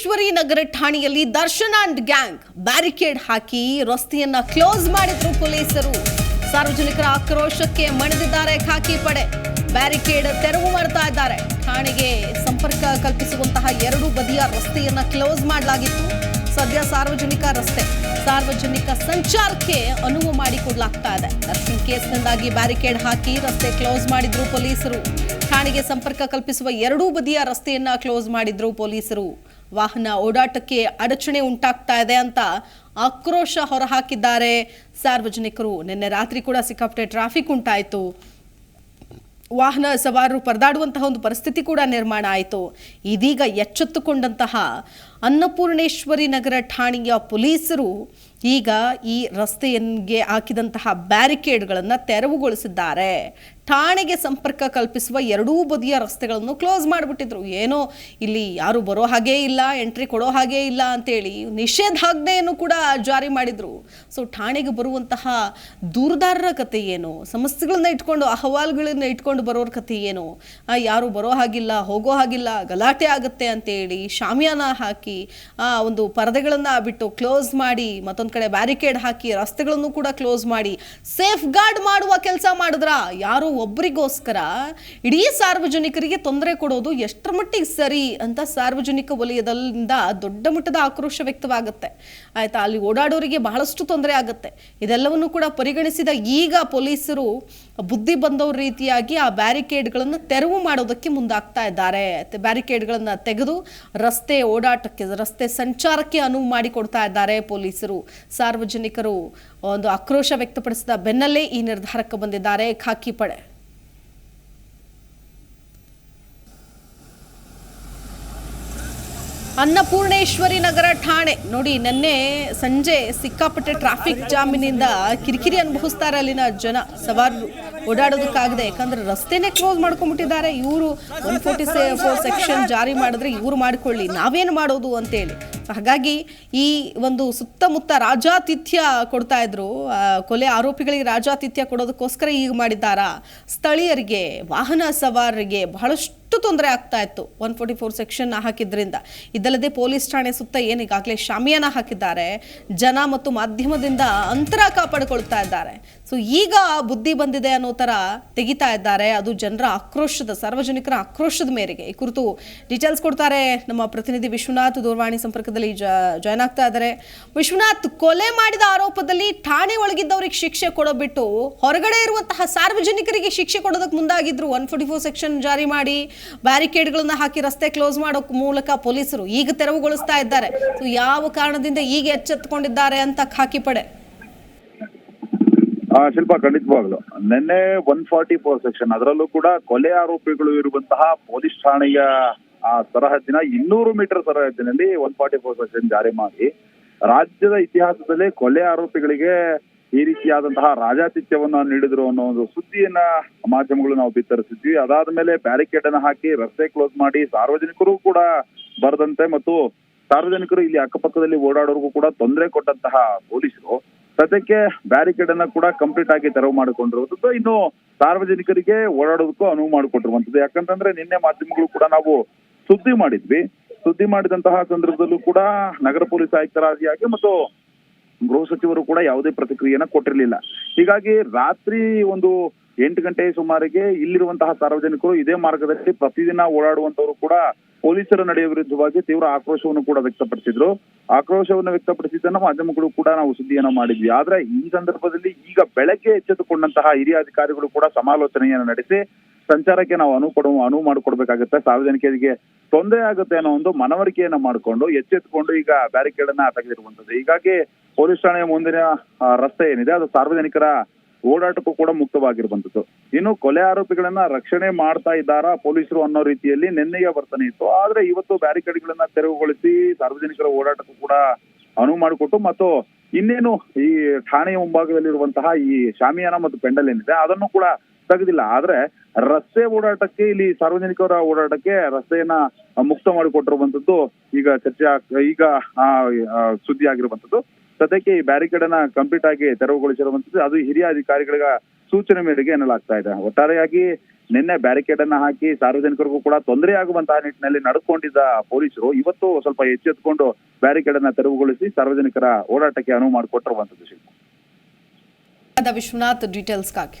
ಅನ್ನಪೂರ್ಣೇಶ್ವರಿ ನಗರ ಠಾಣೆಯಲ್ಲಿ Darshan and gang barricade ಹಾಕಿ ರಸ್ತೆಯನ್ನ ಕ್ಲೋಸ್ ಮಾಡಿದ್ರು ಪೊಲೀಸರು. ಸಾರ್ವಜನಿಕರ ಆಕ್ರೋಶಕ್ಕೆ ಮಣಿದಿದ್ದಾರೆ ಖಾಕಿ ಪಡೆ. ಬ್ಯಾರಿಕೇಡ್ ತೆರವು ಮಾಡ್ತಾ ಇದ್ದಾರೆ. ಠಾಣೆಗೆ ಸಂಪರ್ಕ ಕಲ್ಪಿಸುವಂತಹ ಎರಡು ಬದಿಯ ರಸ್ತೆಯನ್ನ ಕ್ಲೋಸ್ ಮಾಡಲಾಗಿತ್ತು. ಸದ್ಯ ಸಾರ್ವಜನಿಕ ರಸ್ತೆ, ಸಾರ್ವಜನಿಕ ಸಂಚಾರಕ್ಕೆ ಅನುವು ಮಾಡಿಕೊಡ್ಲಾಗ್ತಾ ಇದೆ. ದರ್ಶನ್ ಕೇಸ್ನಿಂದಾಗಿ ಬ್ಯಾರಿಕೇಡ್ ಹಾಕಿ ರಸ್ತೆ ಕ್ಲೋಸ್ ಮಾಡಿದ್ರು ಪೊಲೀಸರು. ಠಾಣೆಗೆ ಸಂಪರ್ಕ ಕಲ್ಪಿಸುವ ಎರಡೂ ಬದಿಯ ರಸ್ತೆಯನ್ನ ಕ್ಲೋಸ್ ಮಾಡಿದ್ರು ಪೊಲೀಸರು. ವಾಹನ ಓಡಾಟಕ್ಕೆ ಅಡಚಣೆ ಉಂಟಾಗ್ತಾ ಇದೆ ಅಂತ ಆಕ್ರೋಶ ಹೊರಹಾಕಿದ್ದಾರೆ. ಸಾರ್ವಜನಿಕರು ನಿನ್ನೆ ರಾತ್ರಿ ಕೂಡ ಸಿಕ್ಕಾಪಟ್ಟೆ ಟ್ರಾಫಿಕ್ ಉಂಟಾಯಿತು. ವಾಹನ ಸವಾರರು ಪರದಾಡುವಂತಹ ಒಂದು ಪರಿಸ್ಥಿತಿ ಕೂಡ ನಿರ್ಮಾಣ ಆಯಿತು. ಇದೀಗ ಎಚ್ಚೆತ್ತುಕೊಂಡಂತಹ ಅನ್ನಪೂರ್ಣೇಶ್ವರಿ ನಗರ ಠಾಣೆಯ ಪೊಲೀಸರು ಈಗ ಈ ರಸ್ತೆಯನ್ಗೆ ಹಾಕಿದಂತಹ ಬ್ಯಾರಿಕೇಡ್ಗಳನ್ನು ತೆರವುಗೊಳಿಸಿದ್ದಾರೆ. ಠಾಣೆಗೆ ಸಂಪರ್ಕ ಕಲ್ಪಿಸುವ ಎರಡೂ ಬದಿಯ ರಸ್ತೆಗಳನ್ನು ಕ್ಲೋಸ್ ಮಾಡಿಬಿಟ್ಟಿದ್ರು. ಏನೋ ಇಲ್ಲಿ ಯಾರು ಬರೋ ಹಾಗೇ ಇಲ್ಲ ಎಂಟ್ರಿ ಕೊಡೋ ಹಾಗೇ ಇಲ್ಲ ಅಂತೇಳಿ ನಿಷೇಧಾಜ್ಞೆಯನ್ನು ಕೂಡ ಜಾರಿ ಮಾಡಿದರು. ಸೊ ಠಾಣೆಗೆ ಬರುವಂತಹ ದೂರದಾರರ ಕತೆ ಏನು? ಸಮಸ್ಯೆಗಳನ್ನ ಇಟ್ಕೊಂಡು ಅಹವಾಲುಗಳನ್ನ ಇಟ್ಕೊಂಡು ಬರೋರ ಕತೆ ಏನು? ಯಾರು ಬರೋ ಹಾಗಿಲ್ಲ ಹೋಗೋ ಹಾಗಿಲ್ಲ ಗಲಾಟೆ ಆಗುತ್ತೆ ಅಂತೇಳಿ ಶಾಮಿಯಾನ ಹಾಕಿ ಆ, ಒಂದು ಪರದೆಗಳನ್ನು ಬಿಟ್ಟು ಕ್ಲೋಸ್ ಮಾಡಿ ಮತ್ತೊಂದು ಕಡೆ ಬ್ಯಾರಿಕೇಡ್ ಹಾಕಿ ರಸ್ತೆಗಳನ್ನು ಕೂಡ ಕ್ಲೋಸ್ ಮಾಡಿ ಸೇಫ್ ಗಾರ್ಡ್ ಮಾಡುವ ಕೆಲಸ ಮಾಡಿದ್ರ? ಯಾರೋ ಒಬ್ಬರಿಗೋಸ್ಕರ ಇಡೀ ಸಾರ್ವಜನಿಕರಿಗೆ ತೊಂದರೆ ಕೊಡೋದು ಎಷ್ಟರ ಮಟ್ಟಿಗೆ ಸರಿ ಅಂತ ಸಾರ್ವಜನಿಕ ವಲಯದಿಂದ ದೊಡ್ಡ ಮಟ್ಟದ ಆಕ್ರೋಶ ವ್ಯಕ್ತವಾಗುತ್ತೆ. ಆಯಿತಾ, ಅಲ್ಲಿ ಓಡಾಡೋರಿಗೆ ಬಹಳಷ್ಟು ತೊಂದರೆ ಆಗುತ್ತೆ. ಇದೆಲ್ಲವನ್ನು ಕೂಡ ಪರಿಗಣಿಸಿದ ಈಗ ಪೊಲೀಸರು ಬುದ್ಧಿ ಬಂದವ್ರ ರೀತಿಯಾಗಿ ಆ ಬ್ಯಾರಿಕೇಡ್ಗಳನ್ನು ತೆರವು ಮಾಡೋದಕ್ಕೆ ಮುಂದಾಗ್ತಾ ಇದ್ದಾರೆ. ಬ್ಯಾರಿಕೇಡ್ಗಳನ್ನು ತೆಗೆದು ರಸ್ತೆ ಓಡಾಟಕ್ಕೆ, ರಸ್ತೆ ಸಂಚಾರಕ್ಕೆ ಅನುವು ಮಾಡಿಕೊಡ್ತಾ ಇದ್ದಾರೆ ಪೊಲೀಸರು. ಸಾರ್ವಜನಿಕರು ಒಂದು ಆಕ್ರೋಶ ವ್ಯಕ್ತಪಡಿಸಿದ ಬೆನ್ನಲ್ಲೇ ಈ ನಿರ್ಧಾರಕ್ಕೆ ಬಂದಿದ್ದಾರೆ ಖಾಕಿ ಪಡೆ. ಅನ್ನಪೂರ್ಣೇಶ್ವರಿ ನಗರ ಠಾಣೆ. ನೋಡಿ, ನಿನ್ನೆ ಸಂಜೆ ಸಿಕ್ಕಾಪಟ್ಟೆ ಟ್ರಾಫಿಕ್ ಜಾಮಿನಿಂದ ಕಿರಿಕಿರಿ ಅನುಭವಿಸ್ತಾರೆ ಅಲ್ಲಿನ ಜನ. ಸವಾರರು ಓಡಾಡೋದಕ್ಕಾಗದೆ, ಯಾಕಂದ್ರೆ ರಸ್ತೆನೇ ಕ್ಲೋಸ್ ಮಾಡ್ಕೊಂಡ್ಬಿಟ್ಟಿದ್ದಾರೆ. ಇವರು ಒನ್ ಫೋರ್ಟಿ ಫೋರ್ ಸೆಕ್ಷನ್ ಜಾರಿ ಮಾಡಿದ್ರೆ ಇವರು ಮಾಡಿಕೊಳ್ಳಿ, ನಾವೇನು ಮಾಡೋದು ಅಂತೇಳಿ. ಹಾಗಾಗಿ ಈ ಒಂದು ಸುತ್ತಮುತ್ತ ರಾಜಾತಿಥ್ಯ ಕೊಡ್ತಾ ಇದ್ರು. ಕೊಲೆ ಆರೋಪಿಗಳಿಗೆ ರಾಜಾತಿಥ್ಯ ಕೊಡೋದಕ್ಕೋಸ್ಕರ ಈಗ ಮಾಡಿದ್ದಾರಾ? ಸ್ಥಳೀಯರಿಗೆ, ವಾಹನ ಸವಾರರಿಗೆ ಬಹಳಷ್ಟು ತೊಂದರೆ ಆಗ್ತಾ ಇತ್ತು. ಒನ್ ಫೋರ್ಟಿ ಫೋರ್ ಸೆಕ್ಷನ್ ಹಾಕಿದ್ರಿಂದ. ಇದಲ್ಲದೆ ಪೊಲೀಸ್ ಠಾಣೆ ಸುತ್ತ ಏನೀಗಾಗಲೇ ಶಾಮಿಯಾನ ಹಾಕಿದ್ದಾರೆ. ಜನ ಮತ್ತು ಮಾಧ್ಯಮದಿಂದ ಅಂತರ ಕಾಪಾಡಿಕೊಳ್ತಾ ಇದ್ದಾರೆ. ಸೊ ಈಗ ಬುದ್ಧಿ ಬಂದಿದೆ ಅನ್ನೋ ಥರ ತೆಗಿತಾ ಇದ್ದಾರೆ. ಅದು ಜನರ ಆಕ್ರೋಶದ, ಸಾರ್ವಜನಿಕರ ಆಕ್ರೋಶದ ಮೇರೆಗೆ. ಈ ಕುರಿತು ಡೀಟೇಲ್ಸ್ ಕೊಡ್ತಾರೆ ನಮ್ಮ ಪ್ರತಿನಿಧಿ ವಿಶ್ವನಾಥ್ ದೂರವಾಣಿ ಸಂಪರ್ಕದಲ್ಲಿ ಜಾಯ್ನ್ ಆಗ್ತಾ ಇದ್ದಾರೆ. ವಿಶ್ವನಾಥ್, ಕೊಲೆ ಮಾಡಿದ ಆರೋಪದಲ್ಲಿ ಠಾಣೆ ಒಳಗಿದ್ದವರಿಗೆ ಶಿಕ್ಷೆ ಕೊಡೋಬಿಟ್ಟು ಹೊರಗಡೆ ಇರುವಂತಹ ಸಾರ್ವಜನಿಕರಿಗೆ ಶಿಕ್ಷೆ ಕೊಡೋದಕ್ಕೆ ಮುಂದಾಗಿದ್ರು. ಒನ್ ಫೋರ್ಟಿ ಫೋರ್ ಸೆಕ್ಷನ್ ಜಾರಿ ಮಾಡಿ. ಬ್ಯಾರಿಕೇಡ್ಗಳನ್ನ ಹಾಕಿ ರಸ್ತೆ ಕ್ಲೋಸ್ ಮಾಡೋ ಮೂಲಕ ಪೊಲೀಸರು ಈಗ ತೆರವುಗೊಳಿಸ್ತಾ ಇದ್ದಾರೆ. ಯಾವ ಕಾರಣದಿಂದ ಈಗ ಎಚ್ಚೆತ್ತುಕೊಂಡಿದ್ದಾರೆ ಅಂತ ಖಾಕಿ ಪಡೆ ಶಿಲ್ಪ, ಖಂಡಿತವಾಗ್ಲು. ನಿನ್ನೆ ಒನ್ ಫಾರ್ಟಿ ಫೋರ್ ಸೆಕ್ಷನ್ ಅದರಲ್ಲೂ ಕೂಡ ಕೊಲೆ ಆರೋಪಿಗಳು ಇರುವಂತಹ ಪೊಲೀಸ್ ಠಾಣೆಯ, ಆ ಸರಹದ್ದಿನ ಇನ್ನೂರು ಮೀಟರ್ ಸರಹದ್ದಿನಲ್ಲಿ ಒನ್ ಫಾರ್ಟಿ ಫೋರ್ ಸೆಕ್ಷನ್ ಜಾರಿ ಮಾಡಿ, ರಾಜ್ಯದ ಇತಿಹಾಸದಲ್ಲಿ ಕೊಲೆ ಆರೋಪಿಗಳಿಗೆ ಈ ರೀತಿಯಾದಂತಹ ರಾಜಾತಿಥ್ಯವನ್ನ ನೀಡಿದ್ರು ಅನ್ನೋ ಒಂದು ಸುದ್ದಿಯನ್ನ ಮಾಧ್ಯಮಗಳು ನಾವು ಬಿತ್ತರಿಸಿದ್ವಿ. ಅದಾದ ಮೇಲೆ ಬ್ಯಾರಿಕೇಡ್ ಅನ್ನ ಹಾಕಿ ರಸ್ತೆ ಕ್ಲೋಸ್ ಮಾಡಿ ಸಾರ್ವಜನಿಕರು ಕೂಡ ಬರದಂತೆ ಮತ್ತು ಸಾರ್ವಜನಿಕರು ಇಲ್ಲಿ ಅಕ್ಕಪಕ್ಕದಲ್ಲಿ ಓಡಾಡೋರ್ಗೂ ಕೂಡ ತೊಂದರೆ ಕೊಟ್ಟಂತಹ ಪೊಲೀಸರು ಸದ್ಯಕ್ಕೆ ಬ್ಯಾರಿಕೇಡ್ ಅನ್ನ ಕೂಡ ಕಂಪ್ಲೀಟ್ ಆಗಿ ತೆರವು ಮಾಡಿಕೊಂಡಿರುವಂತದ್ದು ಇನ್ನು ಸಾರ್ವಜನಿಕರಿಗೆ ಓಡಾಡೋದಕ್ಕೂ ಅನುವು ಮಾಡಿಕೊಟ್ಟಿರುವಂತದ್ದು ಯಾಕಂತಂದ್ರೆ ನಿನ್ನೆ ಮಾಧ್ಯಮಗಳು ಕೂಡ ನಾವು ಸುದ್ದಿ ಮಾಡಿದ್ವಿ. ಸುದ್ದಿ ಮಾಡಿದಂತಹ ಸಂದರ್ಭದಲ್ಲೂ ಕೂಡ ನಗರ ಪೊಲೀಸ್ ಆಯುಕ್ತರಾದಿಯಾಗಿ ಮತ್ತು ಗೃಹ ಸಚಿವರು ಕೂಡ ಯಾವುದೇ ಪ್ರತಿಕ್ರಿಯೆಯನ್ನ ಕೊಟ್ಟಿರಲಿಲ್ಲ. ಹೀಗಾಗಿ ರಾತ್ರಿ ಒಂದು ಎಂಟು ಗಂಟೆ ಸುಮಾರಿಗೆ ಇಲ್ಲಿರುವಂತಹ ಸಾರ್ವಜನಿಕರು ಇದೇ ಮಾರ್ಗದಲ್ಲಿ ಪ್ರತಿದಿನ ಓಡಾಡುವಂತವರು ಕೂಡ ಪೊಲೀಸರ ನಡೆಯ ವಿರುದ್ಧವಾಗಿ ತೀವ್ರ ಆಕ್ರೋಶವನ್ನು ಕೂಡ ವ್ಯಕ್ತಪಡಿಸಿದ್ರು. ಆಕ್ರೋಶವನ್ನು ವ್ಯಕ್ತಪಡಿಸಿದ್ದನ್ನ ಮಾಧ್ಯಮಗಳು ಕೂಡ ನಾವು ಸುದ್ದಿಯನ್ನ ಮಾಡಿದ್ವಿ. ಆದ್ರೆ ಈ ಸಂದರ್ಭದಲ್ಲಿ ಈಗ ಬೆಳಗ್ಗೆ ಎಚ್ಚೆತ್ತುಕೊಂಡಂತಹ ಹಿರಿಯ ಅಧಿಕಾರಿಗಳು ಕೂಡ ಸಮಾಲೋಚನೆಯನ್ನ ನಡೆಸಿ ಸಂಚಾರಕ್ಕೆ ನಾವು ಅನುವು ಕೊಡುವ ಅನುವು ಮಾಡಿಕೊಡ್ಬೇಕಾಗುತ್ತೆ. ಸಾರ್ವಜನಿಕರಿಗೆ ತೊಂದರೆ ಆಗುತ್ತೆ ಅನ್ನೋ ಒಂದು ಮನವರಿಕೆಯನ್ನ ಮಾಡಿಕೊಂಡು ಎಚ್ಚೆತ್ತುಕೊಂಡು ಈಗ ಬ್ಯಾರಿಕೇಡ್ ಅನ್ನ ತೆಗೆದಿರುವಂತದ್ದು ಹೀಗಾಗಿ ಪೊಲೀಸ್ ಠಾಣೆಯ ಮುಂದಿನ ರಸ್ತೆ ಏನಿದೆ, ಅದು ಸಾರ್ವಜನಿಕರ ಓಡಾಟಕ್ಕೂ ಕೂಡ ಮುಕ್ತವಾಗಿರುವಂತದ್ದು ಇನ್ನು ಕೊಲೆ ಆರೋಪಿಗಳನ್ನ ರಕ್ಷಣೆ ಮಾಡ್ತಾ ಇದ್ದಾರಾ ಪೊಲೀಸರು ಅನ್ನೋ ರೀತಿಯಲ್ಲಿ ನಿನ್ನೆಯ ವರ್ತನೆ ಇತ್ತು. ಆದ್ರೆ ಇವತ್ತು ಬ್ಯಾರಿಕೇಡ್ಗಳನ್ನ ತೆರವುಗೊಳಿಸಿ ಸಾರ್ವಜನಿಕರ ಓಡಾಟಕ್ಕೂ ಕೂಡ ಅನುವು ಮಾಡಿಕೊಟ್ಟು ಮತ್ತು ಇನ್ನೇನು ಈ ಠಾಣೆಯ ಮುಂಭಾಗದಲ್ಲಿರುವಂತಹ ಈ ಶಾಮಿಯಾನ ಮತ್ತು ಪೆಂಡಲ್ ಏನಿದೆ, ಅದನ್ನು ಕೂಡ ತೆಗೆದಿಲ್ಲ. ಆದ್ರೆ ರಸ್ತೆ ಓಡಾಟಕ್ಕೆ, ಇಲ್ಲಿ ಸಾರ್ವಜನಿಕರ ಓಡಾಟಕ್ಕೆ ರಸ್ತೆಯನ್ನ ಮುಕ್ತ ಮಾಡಿಕೊಟ್ಟಿರುವಂತದ್ದು ಈಗ ಚರ್ಚೆ ಈಗ ಸುದ್ದಿ ಆಗಿರುವಂತದ್ದು ಸದ್ಯಕ್ಕೆ ಈ ಬ್ಯಾರಿಕೇಡ್ ಅನ್ನ ಕಂಪ್ಲೀಟ್ ಆಗಿ ತೆರವುಗೊಳಿಸಿರುವಂತದ್ದು, ಅದು ಹಿರಿಯ ಅಧಿಕಾರಿಗಳ ಸೂಚನೆ ಮೇರೆಗೆ ಎನ್ನಲಾಗ್ತಾ ಇದೆ. ಒಟ್ಟಾರೆಯಾಗಿ ನಿನ್ನೆ ಬ್ಯಾರಿಕೇಡ್ ಅನ್ನ ಹಾಕಿ ಸಾರ್ವಜನಿಕರಿಗೂ ಕೂಡ ತೊಂದರೆ ಆಗುವಂತಹ ನಿಟ್ಟಿನಲ್ಲಿ ನಡ್ಕೊಂಡಿದ್ದ ಪೊಲೀಸರು ಇವತ್ತು ಸ್ವಲ್ಪ ಎಚ್ಚೆತ್ತುಕೊಂಡು ಬ್ಯಾರಿಕೇಡ್ ಅನ್ನ ತೆರವುಗೊಳಿಸಿ ಸಾರ್ವಜನಿಕರ ಓಡಾಟಕ್ಕೆ ಅನುವು ಮಾಡಿಕೊಟ್ಟಿರುವಂತದ್ದು. ವಿಶ್ವನಾಥ್ ಡೀಟೇಲ್ಸ್ಗಾಗಿ.